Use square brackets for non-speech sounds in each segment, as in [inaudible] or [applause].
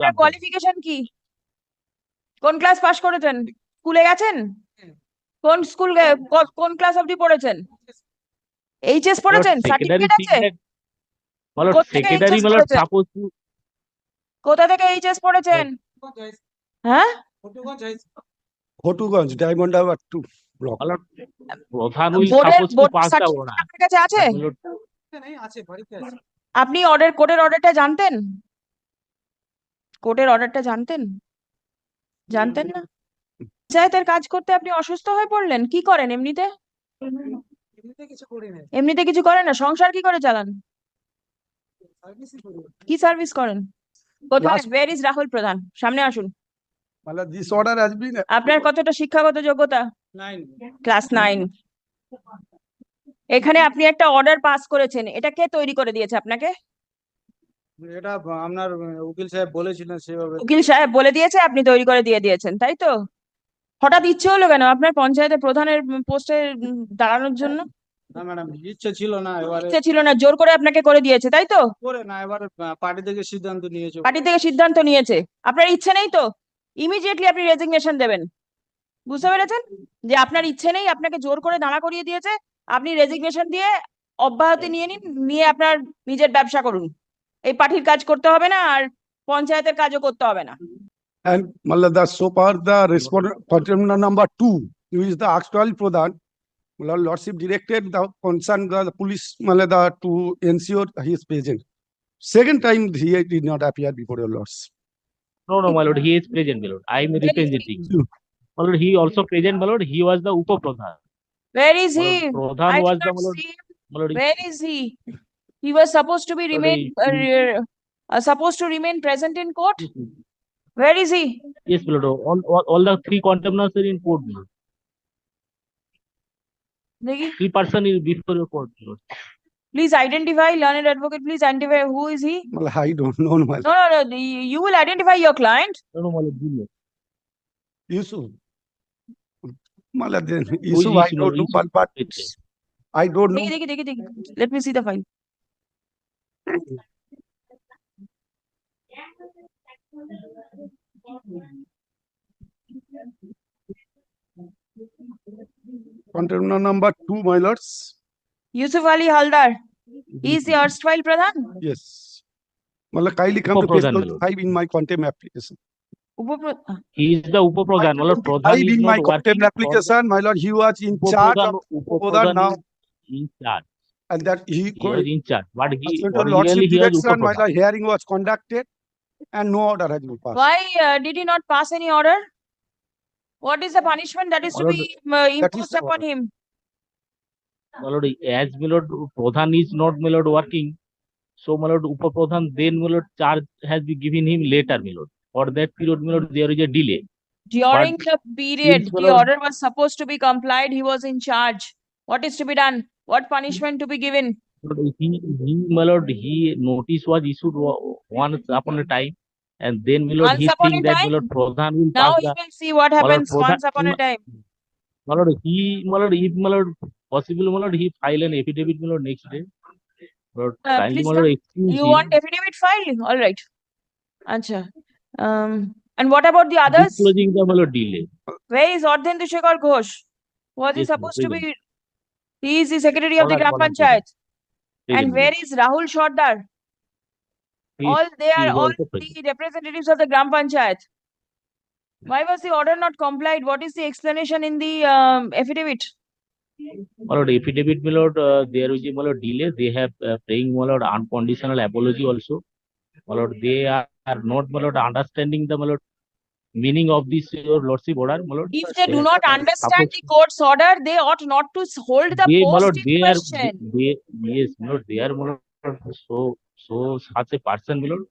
আপনার কোয়ালিফিকেশন কি? কোন ক্লাস পাস করেছেন? স্কুলে গেছেন? কোন স্কুল কোন ক্লাস অবধি পড়েছেন? এইচএস পড়েছেন? সার্টিফিকেট আছে? বলো কোত্থেকে বলো সাপোজ কোথা থেকে এইচএস পড়েছেন? হ্যাঁ? ঘটুগঞ্জ ডায়মন্ড হারবার টু ব্লক প্রধান will suppose pass the certificate আপনার কাছে আছে? আপনি অর্ডার কোডের অর্ডারটা জানতেন? কোর্টের অর্ডারটা জানতেন? জানতেন না? পঞ্চায়েতের কাজ করতে আপনি অসুস্থ হয়ে পড়লেন কি করেন এমনিতে? এমনিতে কিছু করেন না? সংসার কি করে চালান? কি সার্ভিস করেন? কোথায় ওয়ের ইজ রাহুল প্রধান? সামনে আসুন। মানে আপনার কতটা শিক্ষাগত যোগ্যতা? ক্লাস নাইন এখানে আপনি একটা অর্ডার পাস করেছেন। এটা কে তৈরি করে দিয়েছে আপনাকে? এটা আপনার উকিল সাহেব বলেছিলেন সেভাবে। উকিল সাহেব বলে দিয়েছে আপনি তৈরি করে দিয়ে দিয়েছেন তাই তো? হঠাৎ ইচ্ছে হলো কেন আপনার পঞ্চায়েতের প্রধানের পোস্টে দাঁড়ানোর জন্য? না ম্যাডাম ইচ্ছে ছিল না এবারে। ইচ্ছে ছিল না জোর করে আপনাকে করে দিয়েছে তাই তো? করে না এবারে পার্টি থেকে সিদ্ধান্ত নিয়েছে। পার্টি থেকে সিদ্ধান্ত নিয়েছে। আপনার ইচ্ছে নেই তো? ইমিডিয়েটলি আপনি রেজিগনেশন দেবেন। বুঝতে পেরেছেন? যে আপনার ইচ্ছে নেই আপনাকে জোর করে দাঁড়া করিয়ে দিয়েছে আপনি রেজিগনেশন দিয়ে অব্যাহতি নিয়ে নিন নিয়ে আপনার নিজের ব্যবসা করুন। এই পার্টির কাজ করতে হবে না আর পঞ্চায়েতের কাজও করতে হবে না and Mallada Sopar the respondent number 2 who is the actual pradhan Mullah Lordship directed the concern the police Malada to ensure he is present. Second time he did not appear before your lords. No, no, my lord, he is present, my lord. I am representing. My lord, he also present, my lord. হি ওয়াজ দা উপপ্রধান Where is he? Pradhan was the my lord. Where is he? he was supposed to be remain uh, uh, supposed to remain present in court. Where is he? Yes, Belodo. All, all, all the three contemporaries are in court. Belodo. Three person is before your court. Please identify, learned advocate. Please identify who is he? Well, I don't know. No, no, no. no. You will identify your client. No, no, Malik. Yusuf. Malik, Yusuf, I don't know, but, but I don't know. Dekhi, dekhi, dekhi. Let me see the file. Contender number two, my lords. Yusuf Ali Haldar. He is the मतलब काइली come passed five in my quantum application upapradhan is the upapradhan मतलब pradhan in my quantum application my lord he was in charge upapradhan now in charge and that he. he was in charge but he Pursuant to originally he was upa direction, my pradhan lord, hearing was conducted and no order has been passed. Why uh, did he not pass any order? What is the punishment that is to Lord, be uh, imposed the upon order. him? my lord as my lord pradhan is not my lord working so my lord upa pradhan then my lord charge has been given him later my lord for that period my lord there is a delay During the period, since the order was supposed to be complied, he was in charge. What is to be done? What punishment to be given? He he my lord he notice was issued once upon a time and then my lord Once he think that my lord pradhan will Now pass you the will see what happens Pradhan- once upon a time. my lord he my lord if my lord possible my lord he file an affidavit my lord next day lord Uh, kindly my lord excuse You him want affidavit file? All right. Acha. Um, and what about the others? disclosing the my lord delay Where is Ardhendu Shekhar Ghosh? Was he Yes, ma'am, supposed to be? He is the secretary of the Gram Panchayat. And where is Rahul is- All they are all the representatives of the Gram Panchayat. Why was the order not complied? What is the explanation in the um, affidavit? My lord, affidavit, my lord, uh, there is a my lord delay. They have uh, praying my lord unconditional apology also. My lord, they are, are not my lord understanding the my lord meaning of this your lordship order, my lord. If they do not understand the court's order, they ought not to hold the they, my lord, post in they are, question. they, yes, my lord, they are, my lord, so, so such a person, my lord.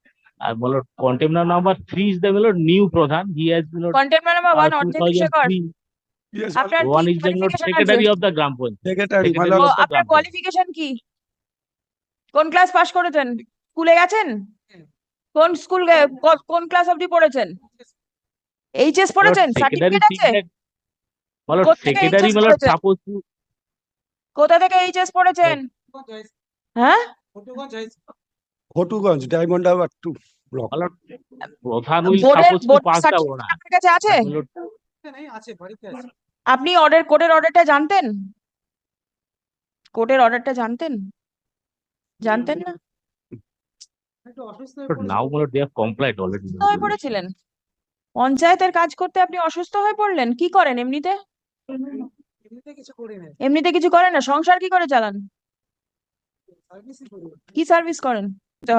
Uh, my lord, contender number three is the, my lord, new Pradhan. He has, my lord, Contender number uh, one, Ardhendu Shekhar. 2003. Yes, my আপনার One কি is the, my lord, qualification secretary আছে? of the Gram Panchayat. secretary, my lord, ও, of the আপনার. Qualification কি কোন class pass করেছেন স্কুলে গেছেন কোন স্কুল কোন ক্লাস অবধি পড়েছেন এইচএস পড়েছেন? সার্টিফিকেট আছে? বলো সেক্রেটারি বলো তাপসু কোথা থেকে এইচএস পড়েছেন? হ্যাঁ? ফটুগঞ্জ ডায়মন্ড আওয়ার টু ব্লক প্রধান উই তাপসু পাঁচটা ওড়া। আপনার আছে নেই আছে? বাড়িতে আছে আপনি অর্ডার কোডের অর্ডারটা জানতেন? কোডের অর্ডারটা জানতেন? জানতেন না? কমপ্লাইট অলরেডি হয়ে পড়েছিলেন? পঞ্চায়েতের কাজ করতে আপনি অসুস্থ হয়ে পড়লেন কি করেন এমনিতে? এমনিতে কিছু করি না এমনিতে কিছু করেন না? সংসার কি করে চালান? কি সার্ভিস করেন?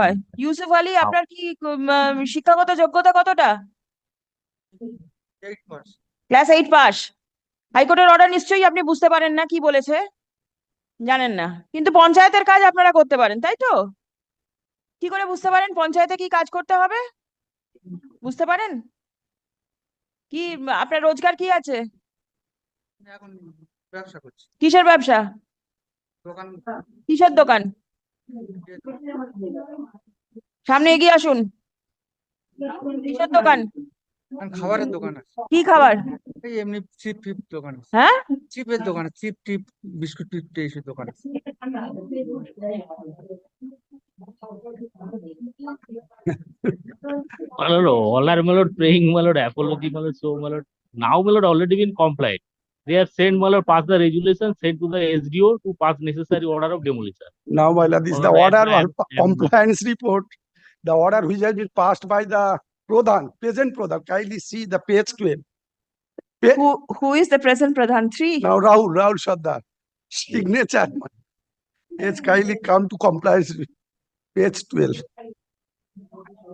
হয়। ইউসুফ আলী আপনার কি শিক্ষাগত যোগ্যতা কতটা? ক্লাস এইট পাস হাইকোর্টের অর্ডার নিশ্চয়ই আপনি বুঝতে পারেন না কি বলেছে। জানেন না। কিন্তু পঞ্চায়েতের কাজ আপনারা করতে পারেন তাই তো? কি করে বুঝতে পারেন? পঞ্চায়েতে কি কাজ করতে হবে? বুঝতে পারেন? কি আপনার রোজগার কি আছে? এখন ব্যবসা করছি। কিসের ব্যবসা? দোকান। কিসের দোকান? সামনে এগিয়ে আসুন। কিসের দোকান? খাবারের দোকান আছে। কি খাবার? এই এমনি চিপ টিপ দোকান আছে। হ্যাঁ? চিপের দোকান আছে চিপ টিপ বিস্কুট টিপ এইসব দোকান আছে। [laughs] my lord, all are my lord praying, my lord, apology, my lord, so my lord. Now my lord already been compliant. They have sent my lord pass the regulation, sent to the SDO to pass necessary order of demolition. Now my lord, this is the order of compliance report. The order which has been passed by the Pradhan, present Pradhan. Kindly see the page 12. Who, who is the present Pradhan 3? Now Rahul, Rahul Sardar. Signature. Yes, kindly come to compliance. Page 12.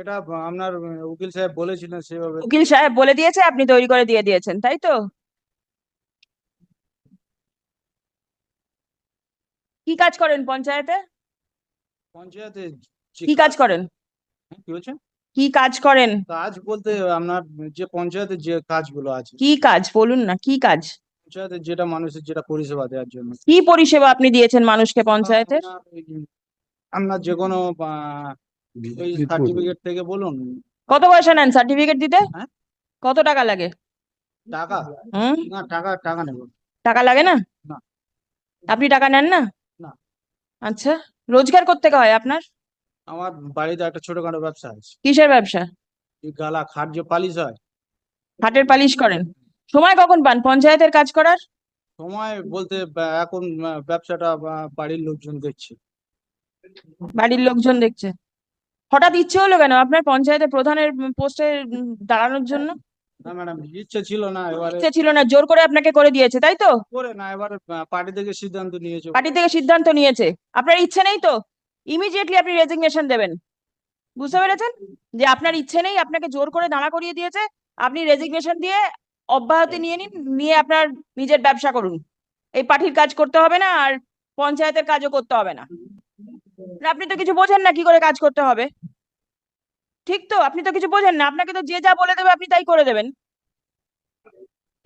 এটা আপনার উকিল সাহেব বলেছিলেন সেভাবে। উকিল সাহেব বলে দিয়েছে আপনি তৈরি করে দিয়ে দিয়েছেন তাই তো? কি কাজ করেন পঞ্চায়েতে? পঞ্চায়েতে কি কাজ করেন? হ্যাঁ, কি বলছেন? কি কাজ করেন? কাজ বলতে আপনার যে পঞ্চায়েতের যে কাজগুলো আছে। কি কাজ? বলুন না কি কাজ? পঞ্চায়েতের যেটা মানুষের যেটা পরিষেবা দেওয়ার জন্য। কি পরিষেবা আপনি দিয়েছেন মানুষকে পঞ্চায়েতের আপনার যে কোনো ওই সার্টিফিকেট থেকে বলুন। কত পয়সা নেন সার্টিফিকেট দিতে? হ্যাঁ? কত টাকা লাগে? টাকা? হুম? না টাকা টাকা নেব। টাকা লাগে না? না। আপনি টাকা নেন না? না। আচ্ছা রোজগার করতে হয় আপনার? আমার বাড়িতে একটা ছোটখাটো ব্যবসা আছে। কিসের ব্যবসা? গালা খাট যে পালিশ হয়। খাটের পালিশ করেন। সময় কখন পান? পঞ্চায়েতের কাজ করার? সময় বলতে এখন ব্যবসাটা বাড়ির লোকজন দেখছে। বাড়ির লোকজন দেখছে। হঠাৎ ইচ্ছে হলো কেন আপনার পঞ্চায়েতের প্রধানের পোস্টে দাঁড়ানোর জন্য? না ম্যাডাম ইচ্ছে ছিল না এবারে। ইচ্ছে ছিল না জোর করে আপনাকে করে দিয়েছে তাই তো? করে না এবারে পার্টি থেকে সিদ্ধান্ত নিয়েছে। পার্টি থেকে সিদ্ধান্ত নিয়েছে। আপনার ইচ্ছে নেই তো? ইমিডিয়েটলি আপনি রেজিগনেশন দেবেন। বুঝতে পেরেছেন? যে আপনার ইচ্ছে নেই আপনাকে জোর করে দাঁড়া করিয়ে দিয়েছে আপনি রেজিগনেশন দিয়ে অব্যাহতি নিয়ে নিন নিয়ে আপনার নিজের ব্যবসা করুন। এই পার্টির কাজ করতে হবে না আর পঞ্চায়েতের কাজও করতে হবে না না, আপনি তো কিছু বোঝেন না কি করে কাজ করতে হবে। ঠিক তো? আপনি তো কিছু বোঝেন না। আপনাকে তো যে যা বলে দেবে আপনি তাই করে দেবেন।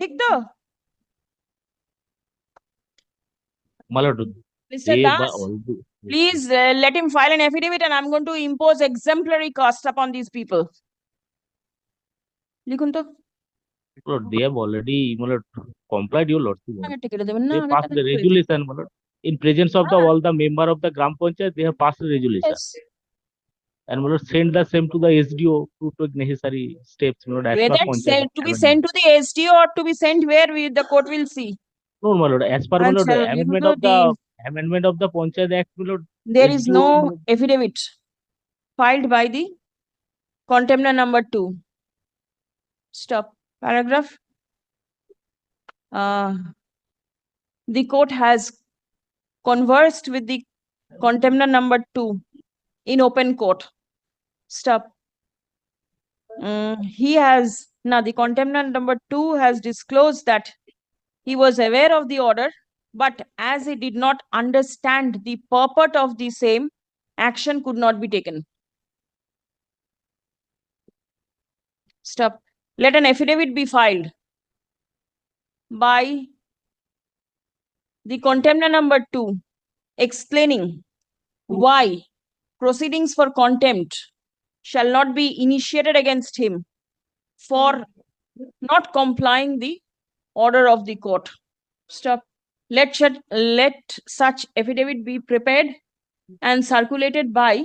ঠিক তো? Please let him file an affidavit and I am going to impose exemplary cost upon this people লিখুন তো। দে অলরেডি মানে complied you lord to ticket দেবেন না পাস দ্য রেগুলেশন মানে in presence of the ah. all the member of the Gram Panchayat, they have passed the resolution. Yes. And we will send the same to the SDO to take necessary steps. You know, Whether sent, to be sent to the SDO or to be sent where we, the court will see. No, my lord. As per amendment of the amendment of the Panchayat Act, my lord. There is no affidavit filed by the contemner number two. Stop. Paragraph. Uh, the court has conversed with the contender number two in open court. Stop. Mm, he has, now the contender number two has disclosed that he was aware of the order, but as he did not understand the purport of the same, action could not be taken. Stop. Let an affidavit be filed by the contender number two explaining why proceedings for contempt shall not be initiated against him for not complying the order of the court. Stop. Let let such affidavit be prepared and circulated by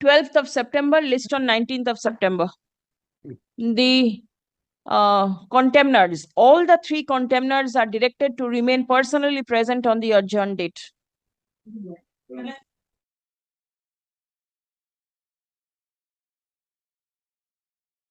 twelfth of September, list on nineteenth of September. The uh, contemners, all the three contemners are directed to remain personally present on the adjourned date.